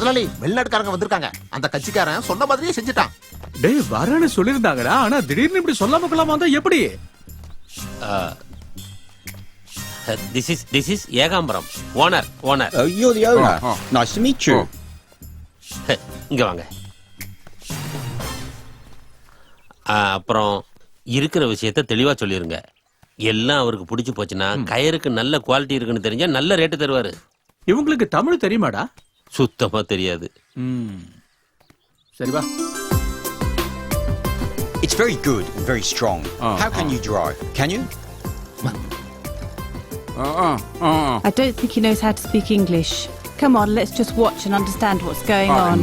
முதலாளி வெளிநாட்டுக்காரங்க வந்திருக்காங்க. அந்த கட்சிக்காரன் சொன்ன மாதிரியே செஞ்சுட்டான். டேய் வரேன்னு சொல்லியிருந்தாங்கடா. ஆனா திடீர்னு இப்படி சொல்லாம கொள்ளாம வந்தா எப்படி? This is this is Ekambaram. Owner owner you're the owner. Oh. Nice to meet you. இங்க வாங்க. அப்புறம் இருக்கிற விஷயத்த தெளிவா சொல்லிருங்க. எல்லாம் அவருக்கு பிடிச்சு போச்சுன்னா கயருக்கு நல்ல குவாலிட்டி இருக்குன்னு தெரிஞ்சா நல்ல ரேட்டு தருவாரு. இவங்களுக்கு தமிழ் தெரியுமாடா? சுத்தமா தெரியாது ம். சரி வா It's very good and very strong. Oh, How can you drive? Can you? Uh-uh, uh-uh. I don't think he knows how to speak English. Come on, let's just watch and understand what's going on.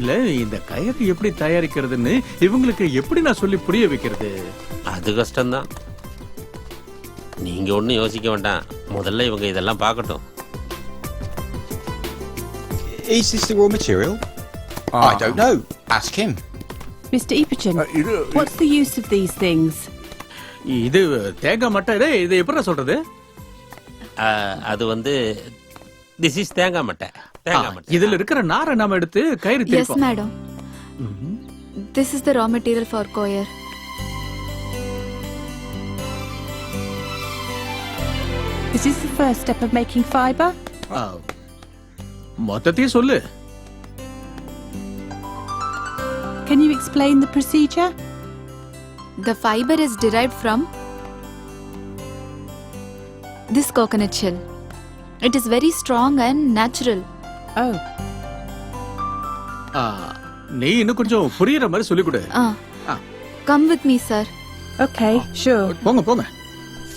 இல்ல இந்த கயிறு எப்படி தயாரிக்கிறதுன்னு இவங்களுக்கு எப்படி நான் சொல்லி புரிய வைக்கிறது அது கஷ்டம்தான் நீங்க ஒண்ணும் யோசிக்க வேண்டாம் முதல்ல இவங்க இதெல்லாம் பார்க்கட்டும் Is this the raw material? Ah. I don't know. Ask him. Mr. Eperton, Uh, இது what's the use of these things? இது தேங்காய் மட்டை டேய், இது எப்படி சொல்றது அது வந்து திஸ் இஸ் தேங்காய் மட்டை தேங்காய் மட்டை இதுல இருக்கிற நாரை நாம எடுத்து கயிறு Yes, திரிப்போம் madam. This is the raw material for coir. Is this the first step of making fibre? ஆ. மொத்தத்தையும் சொல்லு Can you explain the procedure? The fiber is derived from this coconut shell. It is very strong and natural. Oh, ஆ, நீ இன்னும் கொஞ்சம் புரியுற மாதிரி சொல்லிக் கொடு Ah, Ah. come with me, sir. okay, sure. போங்க போங்க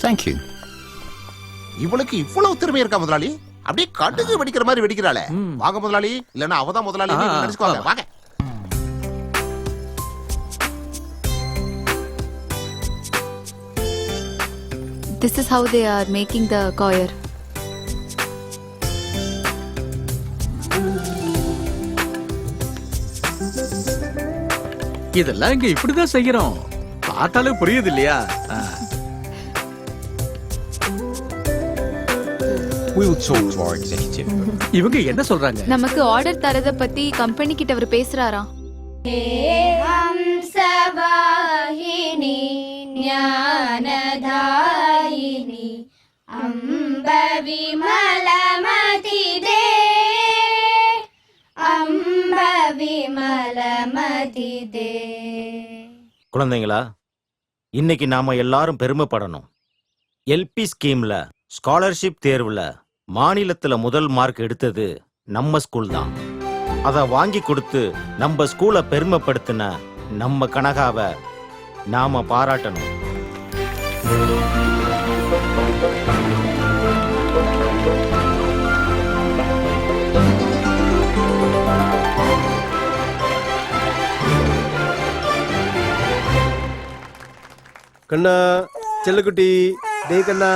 Thank you. இவளுக்கு இவ்வளவு திறமை இருக்கா முதலாளி? அப்படியே கடுகு வெடிக்கிற மாதிரி வெடிக்கிறாளே. வாங்க முதலாளி இல்லன்னா அவதான் முதலாளி நினைச்சுக்கோங்க. வாங்க. This is how they are making the coir. இதெல்லாம் இங்க இப்படிதான் செய்யறோம். பார்த்தாலே புரியுது இல்லையா? இவங்க என்ன சொல்றாங்க? நமக்கு ஆர்டர் தரத பத்தி கம்பெனி கிட்ட அவர் பேசுறாராம். ஹே ஹம்சவாஹினி ஞானதாயினி அம்ப விமலமதி தே அம்ப தே குழந்தைங்களா இன்னைக்கு நாம எல்லாரும் பெருமைப்படணும். எல்பி ஸ்கீம்ல ஸ்காலர்ஷிப் தேர்வுல மாநிலத்துல முதல் மார்க் எடுத்தது நம்ம ஸ்கூல் தான். அத வாங்கி கொடுத்து நம்ம ஸ்கூலை பெருமைப்படுத்தின நம்ம கனகாவை நாம பாராட்டணும். கண்ணா செல்லக்குட்டி டே கண்ணா.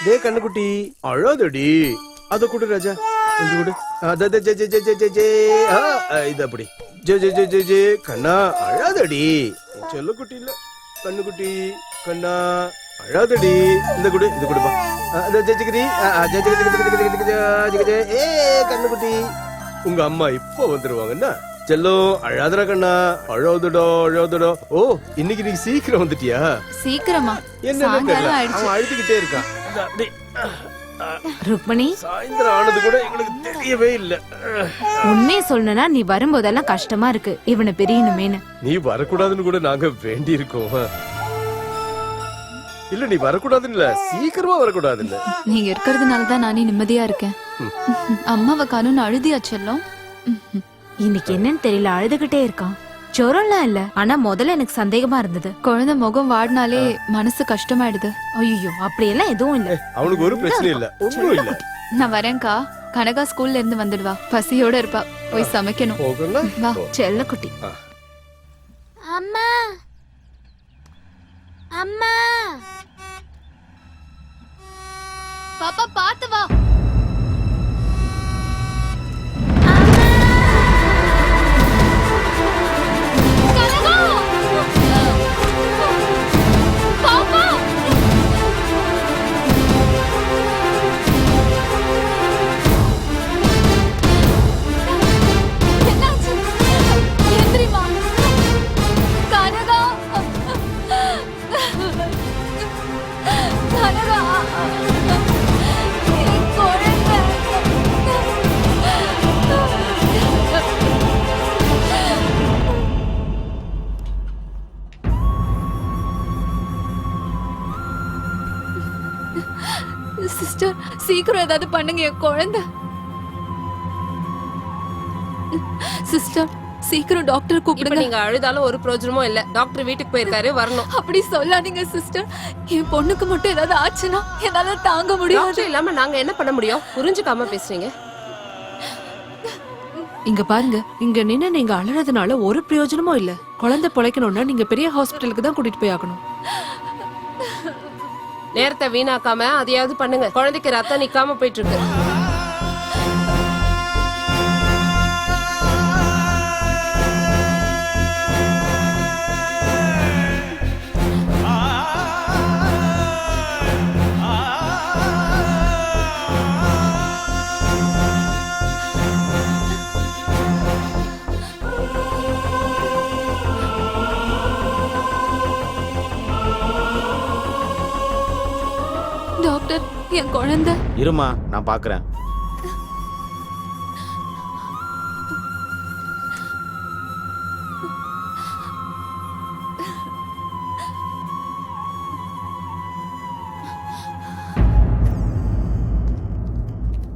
டே கண்ணுக்குட்டி அழாதடி அத கொடு ராஜா இந்த கொடு அத ஜே ஜே ஜே ஜே ஜே ஜே ஆ, ஆ, இது அப்படி ஜே ஜே ஜே ஜே ஜே கண்ணா அழாதடி என் செல்லக்குட்டி இல்ல கண்ணுக்குட்டி கண்ணா அழாதடி இந்த கொடு இது கொடுப்பா அத ஜெஜிகிரி ஏ கண்ணுக்குட்டி உங்க அம்மா இப்போ வந்துருவாங்கன்னா செல்லோ அழாதடா கண்ணா அழாதடோ அழாதடோ ஓ இன்னைக்கு நீ சீக்கிரம் வந்துட்டியா சீக்கிரமா என்ன அழுதுகிட்டே இருக்கான் ருக்மணி சாயந்தரம் ஆனது கூட எங்களுக்கு தெரியவே இல்ல. உண்மையை சொல்லணும்னா நீ வரும்போதெல்லாம் கஷ்டமா இருக்கு. இவனை பிரியணுமேனு. நீ வரக்கூடாதுன்னு கூட நாங்க வேண்டி இருக்கோம் இல்ல நீ வரக்கூடாதுன்னு இல்ல சீக்கிரமா வரக்கூடாது இல்ல நீங்க இருக்கிறதுனால தான் நானே நிம்மதியா இருக்கேன். அம்மாவை காணும் அழுதியா செல்லம்? இன்னைக்கு என்னன்னு தெரியல அழுதுகிட்டே இருக்கான். ஜுரம்லாம் இல்ல. ஆனா முதல்ல எனக்கு சந்தேகமா இருந்தது. குழந்தை முகம் வாடினாலே மனசு கஷ்டமாயிடுது. ஐயோ அப்படியெல்லாம் எதுவும் இல்ல. அவனுக்கு ஒரு பிரச்சனை இல்ல. ஒண்ணும் இல்ல. நான் வரேன்க்கா. கனகா ஸ்கூல்ல இருந்து வந்துடுவா. பசியோட இருப்பா. போய் சமைக்கணும். வா செல்லக்குட்டி அம்மா. அம்மா. பாப்பா பாத்து வா. சீக்கிரம் ஏதாவது பண்ணுங்க என் குழந்தை. சிஸ்டர் சீக்கிரம் டாக்டர் இப்ப கூப்பிடுங்க. நீங்க அழுதாலும் ஒரு பிரயோஜனமும் இல்ல. டாக்டர் வீட்டுக்கு போயிருக்காரு வரணும். அப்படி சொல்லாதீங்க சிஸ்டர் என் பொண்ணுக்கு மட்டும் ஏதாவது ஆச்சுன்னா என்னால தாங்க முடியாது. டாக்டர் இல்லாம நாங்க என்ன பண்ண முடியும்? புரிஞ்சுக்காம பேசுறீங்க. இங்க பாருங்க இங்க நின்னு நீங்க அலறதுனால ஒரு பிரயோஜனமும் இல்ல. குழந்தை பிழைக்கணும்னா நீங்க பெரிய ஹாஸ்பிட்டலுக்கு தான் கூட்டிட்டு போய் ஆகணும். நேரத்தை வீணாக்காம அதையாவது பண்ணுங்க. குழந்தைக்கு ரத்தம் நிக்காம போயிட்டு இருக்கு. என் குழந்தை. இருமா நான் பாக்குறேன்.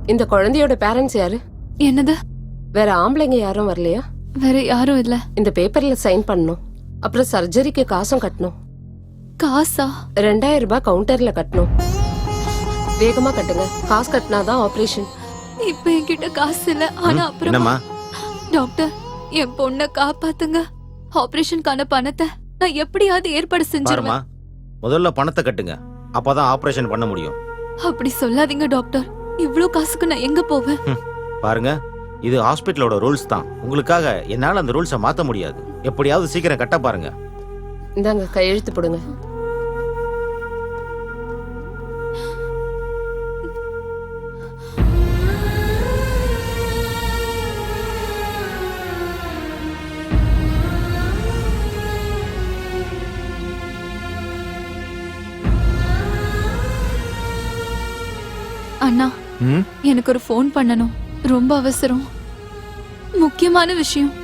இந்த குழந்தையோட பேரண்ட்ஸ் யாரு? என்னது? வேற ஆம்பளைங்க யாரும் வரலையா? வேற யாரும் இல்ல. இந்த பேப்பர்ல சைன் பண்ணணும். அப்புறம் சர்ஜரிக்கு காசும் கட்டணும். காசா? ரெண்டாயிரம் ரூபாய் கவுண்டர்ல கட்டணும். வேகமா கட்டுங்க. காசு கட்டினாதான் ஆபரேஷன் இப்ப என்கிட்ட காசு இல்ல. ஆனா அப்புறம் என்னம்மா? டாக்டர் என் பொண்ண காப்பாத்துங்க. ஆபரேஷனுக்கான பணத்தை நான் எப்படியாவது ஏற்பாடு செஞ்சிருவேன். முதல்ல பணத்தை கட்டுங்க. அப்பதான் ஆபரேஷன் பண்ண முடியும். அப்படி சொல்லாதீங்க டாக்டர். இவ்ளோ காசுக்கு நான் எங்க போவேன்? பாருங்க இது ஹாஸ்பிட்டலோட ரூல்ஸ் தான். உங்களுக்காக என்னால அந்த ரூல்ஸை மாத்த முடியாது. எப்படியாவது சீக்கிரம் கட்ட பாருங்க. இந்தாங்க கையெழுத்து போடுங்க. அண்ணா எனக்கு ஒரு ஃபோன் பண்ணணும். ரொம்ப அவசரம். முக்கியமான விஷயம்.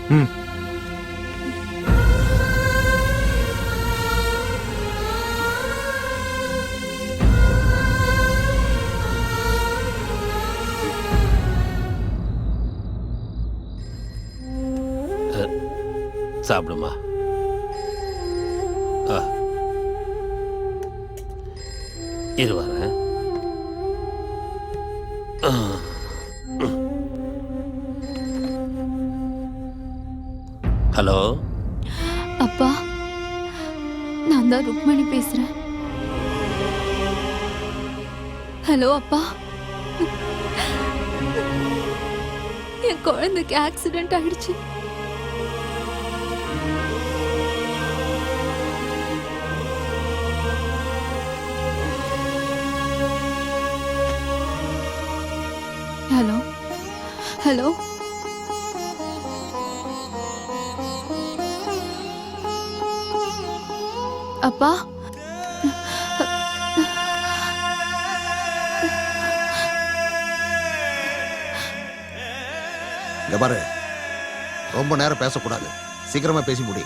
சாப்பிடுமா? வரேன். ஆ. ஹலோ அப்பா நான் தான் ருக்மணி பேசுறேன். ஹலோ அப்பா. என் குழந்தைக்கு ஆக்சிடென்ட் ஆயிடுச்சு. ஹலோ? அப்பா? இங்க பாரு. ரொம்ப நேரம் பேசக்கூடாது. சீக்கிரமா பேசி முடி.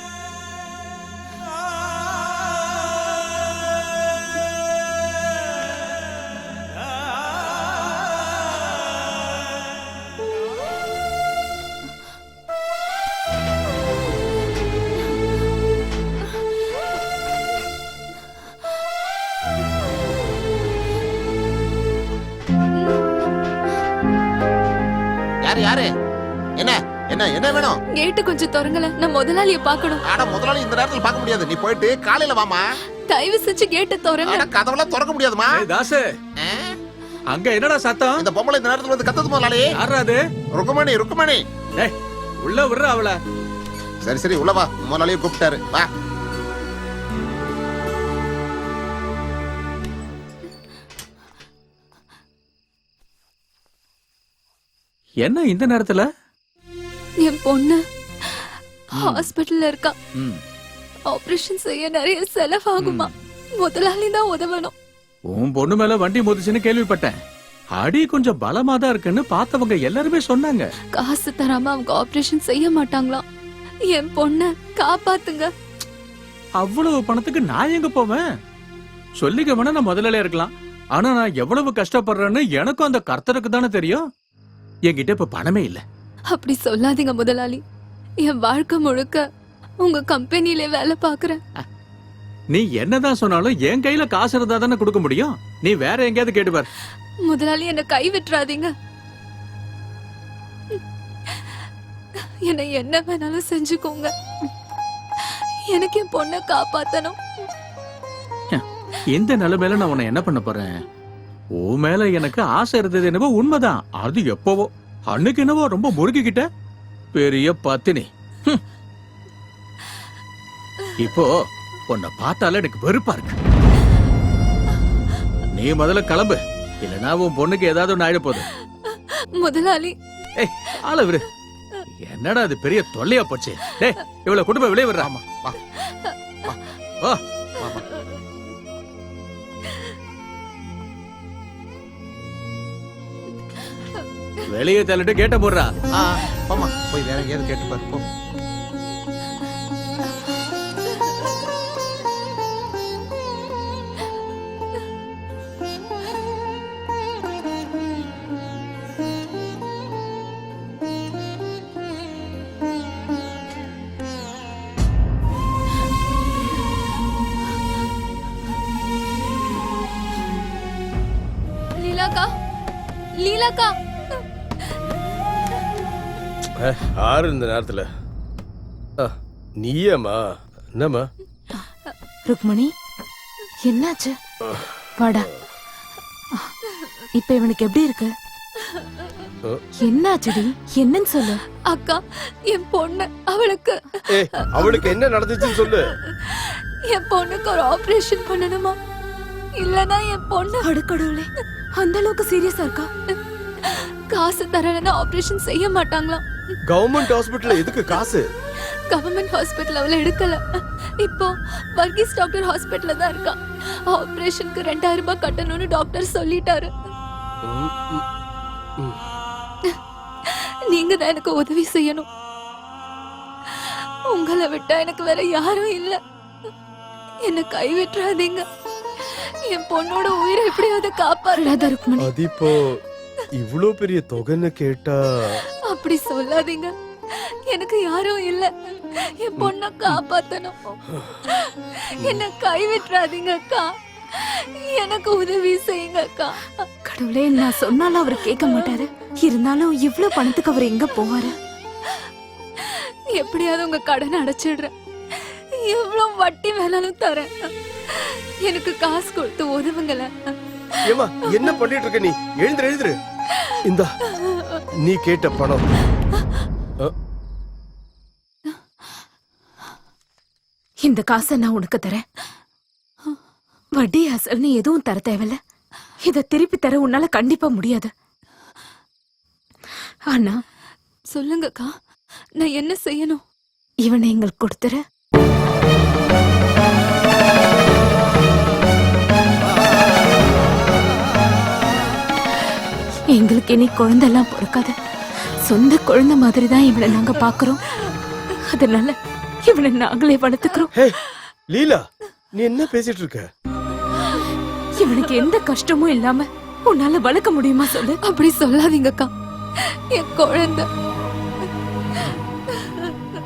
என்ன வேணும்? கேட்டு கொஞ்சம் திறங்கல. நான் முதலாளிய பார்க்கணும். ஆனா முதலாளி இந்த நேரத்துல பார்க்க முடியாது. நீ போயிட்டு காலையில வாமா தயவு செஞ்சு கேட்டு திறங்க. ஆனா கதவெல்லாம் திறக்க முடியாதுமா ஏய், தாசு. அங்க என்னடா சத்தம்? இந்த பொம்பளை இந்த நேரத்துல வந்து கத்தது முதலாளி. யாரா அது? ருக்குமணி ருக்குமணி. ஏய், உள்ள விடுற அவள. சரி சரி உள்ள வா. முதலாளியை கூப்பிட்டாரு. வா. என்ன இந்த நேரத்துல? என் பொண்ணு ஹாஸ்பிட்டல்ல இருக்கா. ஆபரேஷன் செய்ய நிறைய செலவாகுமா. முதலாளி தான் உதவணும். உன் பொண்ணு மேல வண்டி மோதிச்சுன்னு கேள்விப்பட்டேன். அடி கொஞ்சம் பலமா தான் இருக்குன்னு பார்த்தவங்க எல்லாருமே சொன்னாங்க. காசு தராம அவங்க ஆபரேஷன் செய்ய மாட்டாங்களாம் என் பொண்ண காப்பாத்துங்க. அவ்வளவு பணத்துக்கு நான் எங்க போவேன்? சொல்லிக்க வேணா நான் முதலாளியா இருக்கலாம். ஆனா நான் எவ்வளவு கஷ்டப்படுறேன்னு எனக்கும் அந்த கர்த்தருக்கு தானே தெரியும். என்கிட்ட இப்ப பணமே இல்ல. அப்படி சொல்லாதீங்க முதலாளி. என் வாழ்க்கை முழுக்க உங்க கம்பெனிலே வேலை பாக்குறேன் நீ என்னதான் சொன்னாலும் என் கையில காசு இருந்தா தானே கொடுக்க முடியும்? நீ வேற எங்கேயாவது கேட்டு பார். முதலாளி என்ன கை விட்டுறாதீங்க. என்னை என்ன வேணாலும் செஞ்சுக்கோங்க. எனக்கு என் பொண்ணை காப்பாத்தணும். இந்த நிலைமையில நான் உன்னை என்ன பண்ண போறேன்? உன் மேல எனக்கு ஆசை இருந்தது என்னவோ உண்மைதான். அது எப்பவோ. அன்னைக்கு என்னவோ ரொம்ப முறுக்கிக்கிட்ட? பெரிய பத்தினி. இப்போ உன்னை பார்த்தாலே எனக்கு வெறுப்பா இருக்கு. நீ முதல்ல கிளம்பு. இல்லைன்னா உன் பொண்ணுக்கு ஏதாவது ஒண்ணு ஆயிட போகுது. முதலாளி. ஏய் ஆள விடு. என்னடா இது பெரிய தொல்லையா போச்சு? டேய் இவ்வளவு குடும்ப வெளியே விடுறா. ஆமா வா. வா. வெளியே தள்ளிட்டு கேட்ட போடுறா. ஆமா போய் வேற எங்கேயாவது கேட்டு பாரு போ. ஆறு இந்த நேரத்துல? நீயேம்மா? என்னம்மா? ருக்மணி என்னாச்சு? வாடா. இப்ப இவனுக்கு எப்படி இருக்கு? என்னாச்சுடி? என்னன்னு சொல்லு. அக்கா என் பொண்ணு அவளுக்கு. அவளுக்கு என்ன நடந்துச்சுன்னு சொல்லு. என் பொண்ணுக்கு ஒரு ஆபரேஷன் பண்ணணுமா? இல்லனா என் பொண்ணு அடுக்கடவுளே அந்த அளவுக்கு சீரியஸா இருக்கா? காசு தரலன்னா ஆபரேஷன் செய்ய மாட்டாங்களாம். கவர்மெண்ட் ஹாஸ்பிட்டல்ல எதுக்கு காசு? கவர்மெண்ட் ஹாஸ்பிட்டல் அவளை எடுக்கல. இப்போ வர்கீஸ் டாக்டர் ஹாஸ்பிட்டல்ல தான் இருக்கா. ஆபரேஷனுக்கு ரெண்டாயிரம் ரூபாய் கட்டணும்னு டாக்டர் சொல்லிட்டாரு. நீங்க தான் எனக்கு உதவி செய்யணும். உங்களை விட்டா எனக்கு வேற யாரும் இல்ல. என்ன கைவிட்டுறாதீங்க. என் பொண்ணோட உயிரை எப்படியாவது காப்பாற்றாத அழாத ருக்மணி. அது இப்போ இவ்ளோ பெரிய தொகைன்னு கேட்டா அப்படி சொல்லாதீங்க. எனக்கு யாரும் இல்ல. என் பொண்ண காப்பாத்தணும். என்ன கைவிட்டுறாதீங்க அக்கா. எனக்கு உதவி செய்யுங்க அக்கா. கடவுளே நான் சொன்னாலும் அவர் கேட்க மாட்டாரு. இருந்தாலும் இவ்ளோ பணத்துக்கு அவர் எங்க போவாரு? எப்படியாவது உங்க கடன் அடைச்சிடுறேன். எவ்வளவு வட்டி வேணாலும் தரேன். எனக்கு காசு கொடுத்து உதவுங்களேன். ஏமா என்ன பண்ணிட்டு இருக்க நீ? எழுந்துரு எழுந்துரு. இந்தா. நீ கேட்ட பணம். இந்த காசை நான் உனக்கு தரேன். வட்டி அசல்னு எதுவும் தர தேவையில்ல. இத திருப்பி தர உன்னால கண்டிப்பா முடியாது. ஆனா சொல்லுங்கக்கா நான் என்ன செய்யணும்? இவனை எங்களுக்கு கொடுத்துரு. இனி குழந்தைலாம் பிறக்காது. சொந்த குழந்தை மாதிரி தான் இவனை நாங்க பாக்குறோம். அதனால இவனை நாங்களே வளர்த்துக்கிறோம். லீலா நீ என்ன பேசிட்டு இருக்க? இவனுக்கு எந்த கஷ்டமும் இல்லாம உன்னால வளர்க்க முடியுமா சொல்லு? அப்படி சொல்லாதீங்கக்கா. என் குழந்தை.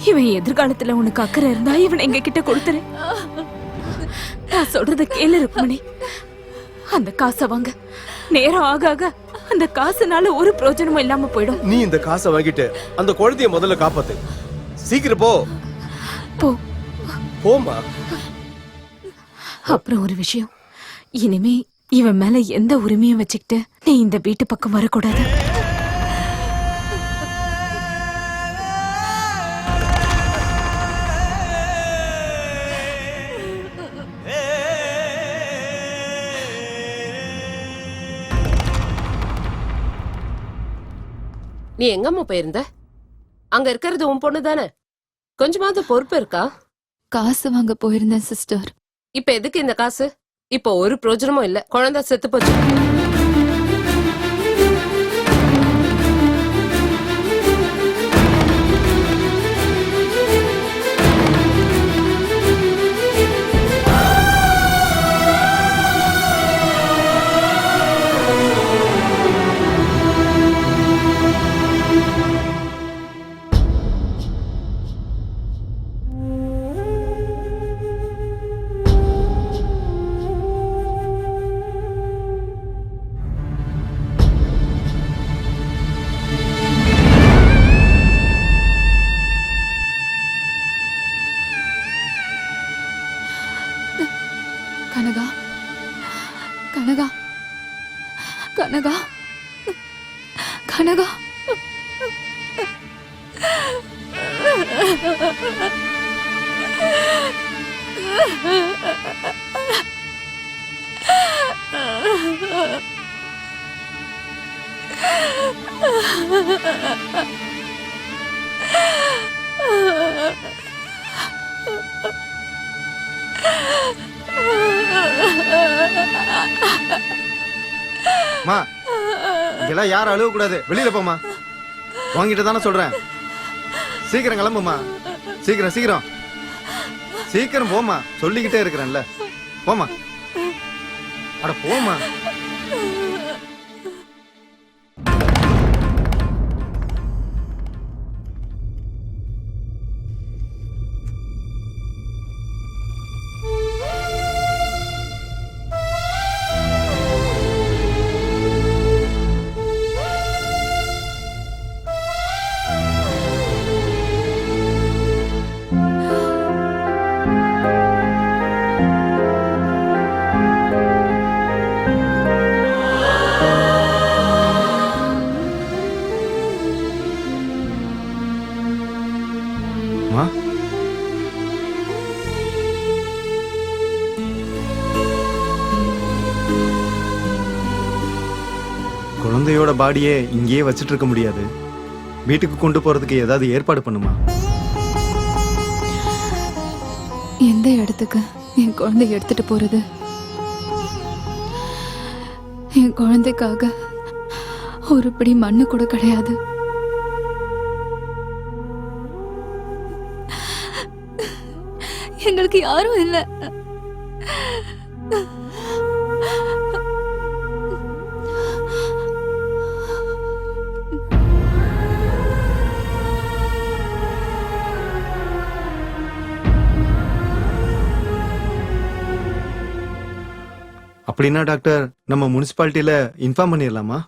இவன் எதிர்காலத்துல உனக்கு அக்கறை இருந்தா இவனை எங்க கிட்ட கொடுத்துரு. நான் சொல்றத கேளு ருக்மணி. அந்த காசை வாங்க. நேரம் ஆக ஆக அந்த காசுனால ஒரு பிரயோஜனமும் இல்லாம போயிடும். நீ இந்த காசை வாங்கிட்டு அந்த குழந்தைய முதல்ல காப்பாத்து. சீக்கிரம் போ. போ. போமா அப்புறம் ஒரு விஷயம். இனிமே இவன் மேல எந்த உரிமையும் வச்சுக்கிட்டு நீ இந்த வீட்டு பக்கம் வரக்கூடாது. நீ எங்கம்மா போயிருந்த? அங்க இருக்கிறது உன் பொண்ணு தானே? கொஞ்சமாவது பொறுப்பு இருக்கா? காசு வாங்க போயிருந்தேன் சிஸ்டர். இப்ப எதுக்கு இந்த காசு? இப்போ ஒரு பிரயோஜனமும் இல்ல. குழந்தை செத்து போச்சு. மா இதெல்லாம் யாரும் அழுவ கூடாது வெளியில போமா வாங்கிட்டு தானே சொல்றேன். சீக்கிரம் கிளம்புமா சீக்கிரம் சீக்கிரம். சீக்கிரம் போமா சொல்லிக்கிட்டே இருக்கிறேன்ல. போமா அட போமா குழந்தையோட பாடியே இங்கேயே வச்சிட்டு இருக்க முடியாது. வீட்டுக்கு கொண்டு போறதுக்கு ஏதாவது ஏற்பாடு பண்ணுமா? எந்த இடத்துக்கு என் குழந்தைய எடுத்துட்டு போறது? என் குழந்தைக்காக ஒரு பிடி மண்ணு கூட கிடையாது. எங்களுக்கு யாரும் இல்லை. அப்படின்னா டாக்டர் நம்ம முனிசிபாலிட்டியில இன்ஃபார்ம் பண்ணிடலாமா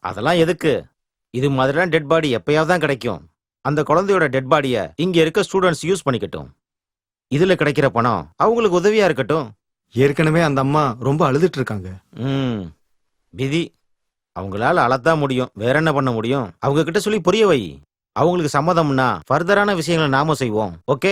அதெல்லாம் எதுக்கு? இது மாதிரிலாம் டெட் பாடி எப்பயாவது தான் கிடைக்கும். அந்த குழந்தையோட டெட் பாடியை இங்க இருக்க ஸ்டூடெண்ட்ஸ் யூஸ் பண்ணிக்கட்டும். இதுல கிடைக்கிற பணம் அவங்களுக்கு உதவியா இருக்கட்டும். ஏற்கனவே அந்த அம்மா ரொம்ப அழுதுட்டு இருக்காங்க ம். விதி அவங்களால அழத்தான் முடியும். வேற என்ன பண்ண முடியும்? அவங்க கிட்ட சொல்லி புரிய வை. அவங்களுக்கு சம்மதம்னா ஃபர்தரான விஷயங்களை நாம செய்வோம். ஓகே?